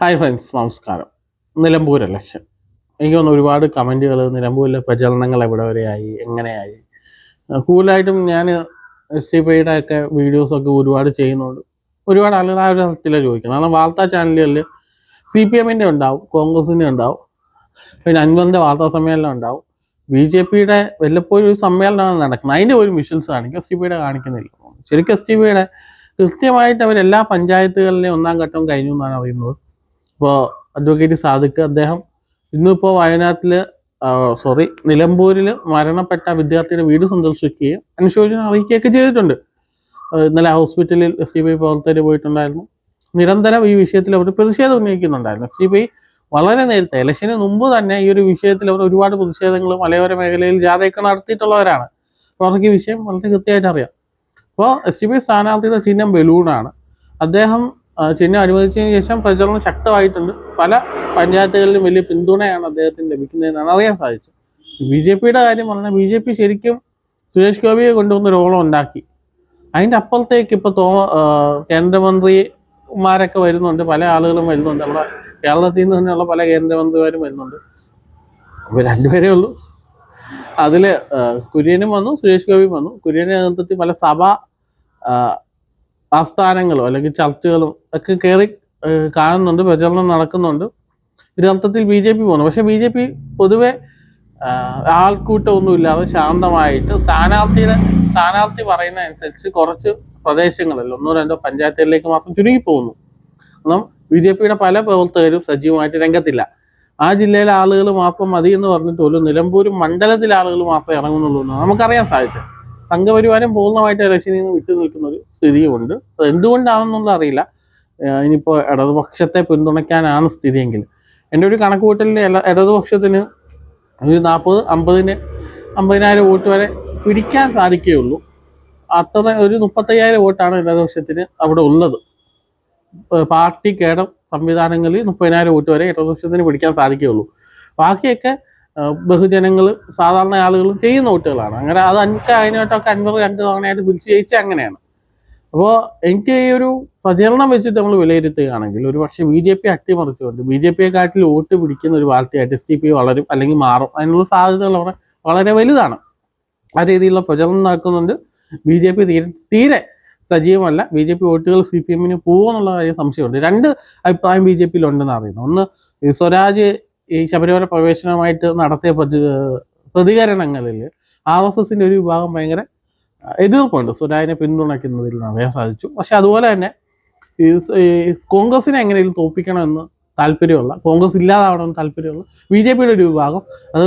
Hi friends നമസ്കാരം. Nilambur election എനിക്ക് തോന്നുന്നു ഒരുപാട് കമന്റുകൾ നിലമ്പൂരിലെ പ്രചരണങ്ങൾ എവിടെ വരെയായി എങ്ങനെയായി കൂടുതലായിട്ടും ഞാൻ എസ് ടി പിയുടെ ഒക്കെ വീഡിയോസൊക്കെ ഒരുപാട് ചെയ്യുന്നുണ്ട്. ഒരുപാട് ആളുകൾ ആ ഒരു തരത്തിലാണ് ചോദിക്കുന്നത് കാരണം വാർത്താ ചാനലുകളിൽ സി പി എമ്മിന്റെ ഉണ്ടാവും കോൺഗ്രസിന്റെ ഉണ്ടാവും പിന്നെ അൻവറിന്റെ വാർത്താ സമ്മേളനം ഉണ്ടാവും. ബി ജെ പിയുടെ വല്ലപ്പോഴും ഒരു സമ്മേളനമാണ് നടക്കുന്നത്. അതിന്റെ ഒരു മിഷൻസ് കാണിക്കും എസ് ടി പിയുടെ കാണിക്കുന്നില്ല. ശരിക്കും എസ് ടി പിയുടെ കൃത്യമായിട്ട് അവർ എല്ലാ പഞ്ചായത്തുകളിലെയും ഒന്നാം ഘട്ടം കഴിഞ്ഞു എന്നാണ് അറിയുന്നത്. ഇപ്പോൾ അഡ്വക്കേറ്റ് സാദിഖ് അദ്ദേഹം ഇന്നിപ്പോൾ വയനാട്ടിൽ സോറി നിലമ്പൂരിൽ മരണപ്പെട്ട വിദ്യാർത്ഥിയുടെ വീട് സന്ദർശിക്കുകയും അനുശോചനം അറിയിക്കുകയൊക്കെ ചെയ്തിട്ടുണ്ട്. ഇന്നലെ ഹോസ്പിറ്റലിൽ എസ് ടി പി പ്രവർത്തകർ പോയിട്ടുണ്ടായിരുന്നു. നിരന്തരം ഈ വിഷയത്തിൽ അവർ പ്രതിഷേധം ഉന്നയിക്കുന്നുണ്ടായിരുന്നു. എസ് ടി പി വളരെ നേരത്തെ ഇലക്ഷന് മുമ്പ് തന്നെ ഈ ഒരു വിഷയത്തിൽ അവർ ഒരുപാട് പ്രതിഷേധങ്ങൾ മലയോര മേഖലയിൽ ജാഥയൊക്കെ നടത്തിയിട്ടുള്ളവരാണ്. അപ്പോൾ അവർക്ക് ഈ വിഷയം വളരെ കൃത്യമായിട്ട് അറിയാം. അപ്പോൾ എസ് ടി പി സ്ഥാനാർത്ഥിയുടെ ചിഹ്നം ബലൂണാണ്. അദ്ദേഹം ചിഹ്നം അനുവദിച്ചതിന് ശേഷം പ്രചരണം ശക്തമായിട്ടുണ്ട്. പല പഞ്ചായത്തുകളിലും വലിയ പിന്തുണയാണ് അദ്ദേഹത്തിന് ലഭിക്കുന്നതെന്നാണ് അറിയാൻ സാധിച്ചത്. ബി ജെ പിയുടെ കാര്യം പറഞ്ഞാൽ ബി ജെ പി ശരിക്കും സുരേഷ് ഗോപിയെ കൊണ്ടുവന്ന് ഒരു ഓളം ഉണ്ടാക്കി. അതിന്റെ അപ്പുറത്തേക്ക് ഇപ്പോൾ തോ കേന്ദ്രമന്ത്രിമാരൊക്കെ വരുന്നുണ്ട് പല ആളുകളും വരുന്നുണ്ട്. നമ്മുടെ കേരളത്തിൽ നിന്ന് തന്നെയുള്ള പല കേന്ദ്രമന്ത്രിമാരും വരുന്നുണ്ട്. അപ്പോൾ രണ്ടുപേരേ ഉള്ളൂ. അതിൽ കുര്യനും വന്നു സുരേഷ് ഗോപിയും വന്നു. കുര്യന്റെ നേതൃത്വത്തിൽ പല സഭ ആസ്ഥാനങ്ങളും അല്ലെങ്കിൽ ചർച്ചുകളും ഒക്കെ കയറി കാണുന്നുണ്ട് പ്രചരണം നടക്കുന്നുണ്ട്. ഒരർത്ഥത്തിൽ ബി ജെ പി പോകുന്നു പക്ഷെ ബി ജെ പി പൊതുവെ ആൾക്കൂട്ടമൊന്നുമില്ലാതെ ശാന്തമായിട്ട് സ്ഥാനാർത്ഥിയുടെ സ്ഥാനാർത്ഥി പറയുന്ന അനുസരിച്ച് കുറച്ച് പ്രദേശങ്ങളിൽ ഒന്നോ രണ്ടോ പഞ്ചായത്തുകളിലേക്ക് മാത്രം ചുരുങ്ങി പോകുന്നു. കാരണം ബി ജെ പിയുടെ പല പ്രവർത്തകരും സജീവമായിട്ട് രംഗത്തില്ല. ആ ജില്ലയിലെ ആളുകൾ മാത്രം മതി എന്ന് പറഞ്ഞിട്ട് പോലും നിലമ്പൂർ മണ്ഡലത്തിലെ ആളുകൾ മാത്രമേ ഇറങ്ങുന്നുള്ളൂ എന്നാണ് നമുക്കറിയാൻ സാധിച്ചത്. സംഘപരിവാരം പൂർണമായിട്ട് ഇലക്ഷനിൽ നിന്ന് വിട്ടു നിൽക്കുന്ന ഒരു സ്ഥിതിയുണ്ട് അത് എന്തുകൊണ്ടാണെന്നുള്ള അറിയില്ല ഇനിയിപ്പോൾ ഇടതുപക്ഷത്തെ പിന്തുണയ്ക്കാനാണ് സ്ഥിതിയെങ്കിൽ. എന്റെ ഒരു കണക്കുകൂട്ടലിൽ ഇടതുപക്ഷത്തിന് ഒരു നാൽപ്പത് അമ്പതിന് അമ്പതിനായിരം വോട്ട് വരെ പിടിക്കാൻ സാധിക്കുകയുള്ളൂ. അത്ര ഒരു മുപ്പത്തയ്യായിരം വോട്ടാണ് ഇടതുപക്ഷത്തിന് അവിടെ ഉള്ളത്. പാർട്ടി കേടം സംവിധാനങ്ങളിൽ മുപ്പതിനായിരം വോട്ട് വരെ ഇടതുപക്ഷത്തിന് പിടിക്കാൻ സാധിക്കുകയുള്ളൂ. ബാക്കിയൊക്കെ ബഹുജനങ്ങൾ സാധാരണ ആളുകൾ ചെയ്യുന്ന വോട്ടുകളാണ്. അങ്ങനെ അത് എനിക്ക് അതിനായിട്ടൊക്കെ അൻപത് രണ്ട് തവണയായിട്ട് പിടിച്ച് ജയിച്ച അങ്ങനെയാണ്. അപ്പോൾ എനിക്ക് ഈ ഒരു പ്രചരണം വെച്ചിട്ട് നമ്മൾ വിലയിരുത്തുകയാണെങ്കിൽ ഒരു പക്ഷേ ബി ജെ പി അട്ടിമറിച്ചുകൊണ്ട് ബി ജെ പിയെ കാട്ടിൽ വോട്ട് പിടിക്കുന്ന ഒരു പാർട്ടിയായിട്ട് എസ് ടി പി വളരും അല്ലെങ്കിൽ മാറും അതിനുള്ള സാധ്യതകൾ അവിടെ വളരെ വലുതാണ്. ആ രീതിയിലുള്ള പ്രചരണം നടക്കുന്നുണ്ട്. ബി ജെ പി തീരെ തീരെ സജീവമല്ല. ബി ജെ പി വോട്ടുകൾ സി പി എമ്മിന് പോകുമെന്നുള്ള കാര്യം സംശയമുണ്ട്. രണ്ട് അഭിപ്രായം ബി ജെ പിയിൽ ഉണ്ടെന്ന് അറിയുന്നു. ഒന്ന് സ്വരാജ് ഈ ശബരിമല പ്രവേശനവുമായിട്ട് നടത്തിയ പ്രതികരണങ്ങളിൽ ആർ എസ് എസിന്റെ ഒരു വിഭാഗം ഭയങ്കര എതിർപ്പുണ്ട്. സ്വരാജിനെ പിന്തുണയ്ക്കുന്നതിൽ അറിയാൻ സാധിച്ചു. പക്ഷെ അതുപോലെ തന്നെ ഈ കോൺഗ്രസിനെ എങ്ങനെയും തോൽപ്പിക്കണമെന്ന് താല്പര്യമുള്ള കോൺഗ്രസ് ഇല്ലാതാവണമെന്ന് താല്പര്യമുള്ള ബി ജെ പിയുടെ ഒരു വിഭാഗം. അത്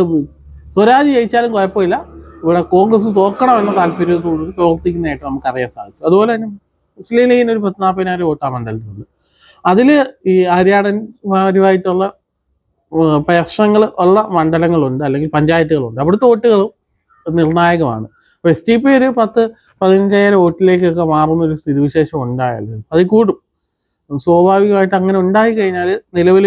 സ്വരാജ് ജയിച്ചാലും കുഴപ്പമില്ല. ഇവിടെ കോൺഗ്രസ് തോക്കണമെന്ന താല്പര്യത്തോട് പ്രവർത്തിക്കുന്നതായിട്ട് നമുക്ക് അറിയാൻ സാധിച്ചു. അതുപോലെ തന്നെ മുസ്ലിം ലീഗിന് ഒരു പത്ത് നാൽപ്പതിനായിരം വോട്ടാ മണ്ഡലത്തിലുണ്ട്. അതിൽ ഈ ആര്യാടന്മാരുമായിട്ടുള്ള പ്രശ്നങ്ങൾ ഉള്ള മണ്ഡലങ്ങളുണ്ട് അല്ലെങ്കിൽ പഞ്ചായത്തുകളുണ്ട്. അവിടുത്തെ വോട്ടുകളും നിർണായകമാണ്. അപ്പോൾ എസ് ടി പി ഒരു പത്ത് പതിനഞ്ചായിരം വോട്ടിലേക്കൊക്കെ മാറുന്ന ഒരു സ്ഥിതിവിശേഷം ഉണ്ടായാലും അത് കൂടും. സ്വാഭാവികമായിട്ട് അങ്ങനെ ഉണ്ടായി കഴിഞ്ഞാൽ നിലവിൽ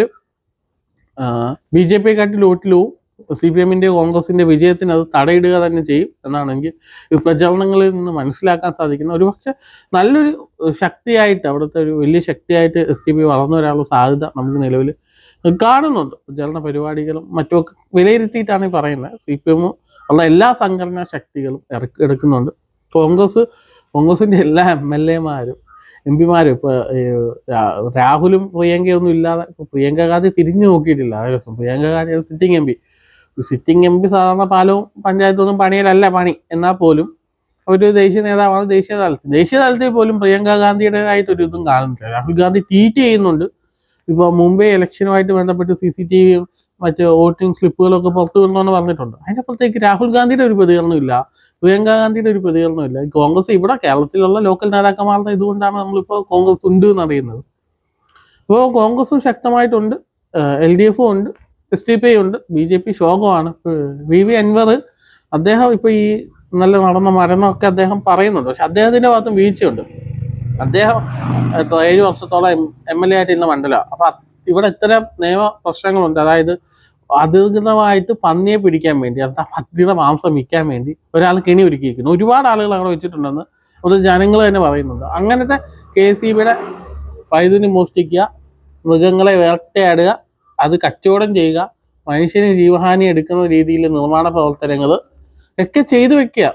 ബി ജെ പിയെക്കാട്ടിൽ കാട്ടിൽ പോവും സി പി എമ്മിന്റെ കോൺഗ്രസിന്റെ വിജയത്തിന് അത് തടയിടുക തന്നെ ചെയ്യും എന്നാണെങ്കിൽ ഈ പ്രചരണങ്ങളിൽ നിന്ന് മനസ്സിലാക്കാൻ സാധിക്കുന്ന ഒരുപക്ഷെ നല്ലൊരു ശക്തിയായിട്ട് അവിടുത്തെ ഒരു വലിയ ശക്തിയായിട്ട് എസ് ടി പി വളർന്നു വരാനുള്ള സാധ്യത നമുക്ക് നിലവിൽ കാണുന്നുണ്ട്. പ്രചരണ പരിപാടികളും മറ്റുമൊക്കെ വിലയിരുത്തിയിട്ടാണ് ഈ പറയുന്നത്. സി പി എമ്മും ഉള്ള എല്ലാ സംഘടനാ ശക്തികളും ഇറക്കി എടുക്കുന്നുണ്ട്. കോൺഗ്രസ് കോൺഗ്രസിന്റെ എല്ലാ എം എൽ എമാരും എം പിമാരും ഇപ്പോൾ രാഹുലും പ്രിയങ്കയൊന്നും ഇല്ലാതെ ഇപ്പോൾ പ്രിയങ്ക ഗാന്ധി തിരിഞ്ഞു നോക്കിയിട്ടില്ല. അതേ ദിവസം Priyanka Gandhi sitting M P. Sitting M P സാധാരണ പാലവും പഞ്ചായത്തൊന്നും പണിയിലല്ല പണി. എന്നാൽ പോലും ഒരു ദേശീയ നേതാവാണ് ദേശീയ തലത്തിൽ. ദേശീയ തലത്തിൽ പോലും പ്രിയങ്ക ഗാന്ധിയുടേതായിട്ടൊരു ഇതും കാണുന്നില്ല. രാഹുൽ ഗാന്ധി ട്വീറ്റ് ചെയ്യുന്നുണ്ട്. ഇപ്പോൾ മുംബൈ ഇലക്ഷനുമായിട്ട് ബന്ധപ്പെട്ട് സി സി ടി വിയും മറ്റ് വോട്ടിംഗ് സ്ലിപ്പുകളൊക്കെ പുറത്തു വിടണമെന്ന് പറഞ്ഞിട്ടുണ്ട്. അതിനപ്പുറത്തേക്ക് രാഹുൽ ഗാന്ധിയുടെ ഒരു പ്രതികരണം ഇല്ല പ്രിയങ്ക ഗാന്ധിയുടെ ഒരു പ്രതികരണം ഇല്ല. കോൺഗ്രസ് ഇവിടെ കേരളത്തിലുള്ള ലോക്കൽ നേതാക്കന്മാരുടെ ഇതുകൊണ്ടാണ് നമ്മളിപ്പോൾ കോൺഗ്രസ് ഉണ്ട് എന്ന് അറിയുന്നത്. ഇപ്പോൾ കോൺഗ്രസും ശക്തമായിട്ടുണ്ട് എൽ ഡി എഫും ഉണ്ട് എസ് ഡി പി ഉണ്ട് ബി ജെ പി ശോകമാണ്. വി വി അൻവർ അദ്ദേഹം ഇപ്പോൾ ഈ നല്ല നടന്ന മരണമൊക്കെ അദ്ദേഹം പറയുന്നുണ്ട്. പക്ഷെ അദ്ദേഹത്തിന്റെ ഭാഗത്തും വീഴ്ചയുണ്ട്. അദ്ദേഹം ഏഴ് വർഷത്തോളം എം എൽ എ ആയിട്ടിരുന്ന മണ്ഡലമാണ് അപ്പൊ ഇവിടെ ഇത്തരം നിയമ പ്രശ്നങ്ങളുണ്ട്. അതായത് അധികൃതമായിട്ട് പന്നിയെ പിടിക്കാൻ വേണ്ടി അത് പന്നിയുടെ മാംസം വിൽക്കാൻ വേണ്ടി ഒരാൾ കെണി ഒരുക്കിയിരിക്കുന്നു. ഒരുപാട് ആളുകൾ അവിടെ വെച്ചിട്ടുണ്ടെന്ന് അത് ജനങ്ങൾ തന്നെ പറയുന്നുണ്ട്. അങ്ങനത്തെ കെ സി ബിയുടെ വൈദ്യുതി മോഷ്ടിക്കുക മൃഗങ്ങളെ വേട്ടയാടുക അത് കച്ചവടം ചെയ്യുക മനുഷ്യന് ജീവഹാനി എടുക്കുന്ന രീതിയിൽ നിർമ്മാണ പ്രവർത്തനങ്ങൾ ഒക്കെ ചെയ്തു വെക്കുക.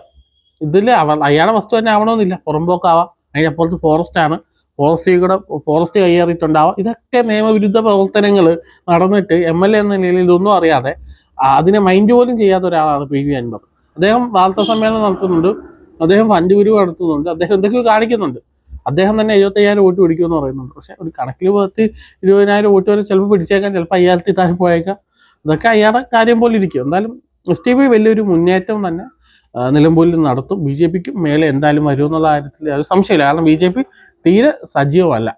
ഇതിൽ അവ അയാളുടെ വസ്തു തന്നെ ആവണമെന്നില്ല. പുറമ്പോക്കാവാം അതിനപ്പുറത്ത് ഫോറസ്റ്റ് ആണ്. ഫോറസ്റ്റ് കൂടെ ഫോറസ്റ്റ് കയ്യേറിയിട്ടുണ്ടാവാം. ഇതൊക്കെ നിയമവിരുദ്ധ പ്രവർത്തനങ്ങൾ നടന്നിട്ട് എം എൽ എ എന്ന നിലയിൽ ഇതൊന്നും അറിയാതെ അതിനെ മൈൻഡ് പോലും ചെയ്യാത്ത ഒരാളാണ് പി വി അൻവർ. അദ്ദേഹം വാർത്താ സമ്മേളനം നടത്തുന്നുണ്ട്. അദ്ദേഹം ഫണ്ട് പിരിവ് നടത്തുന്നുണ്ട്. അദ്ദേഹം എന്തൊക്കെയോ കാണിക്കുന്നുണ്ട്. അദ്ദേഹം തന്നെ എഴുപത്തയ്യായിരം വോട്ട് പിടിക്കുമെന്ന് പറയുന്നുണ്ട്. പക്ഷെ ഒരു കണക്കിൽ പത്ത് ഇരുപതിനായിരം വോട്ട് വരെ ചിലപ്പോൾ പിടിച്ചേക്കാം. ചിലപ്പോൾ അയ്യായിരത്തി താഴെ പോയേക്കാം. അതൊക്കെ അയാളുടെ കാര്യം പോലെ ഇരിക്കും. എന്തായാലും എസ് ടി പി വലിയൊരു മുന്നേറ്റം തന്നെ. നിലമ്പൂരിൽ നടത്തും. ബി ജെ പിക്കും മേലെ എന്തായാലും വരുമെന്നുള്ള കാര്യത്തിൽ സംശയമില്ല കാരണം ബി ജെ പി തീരെ സജീവമല്ല.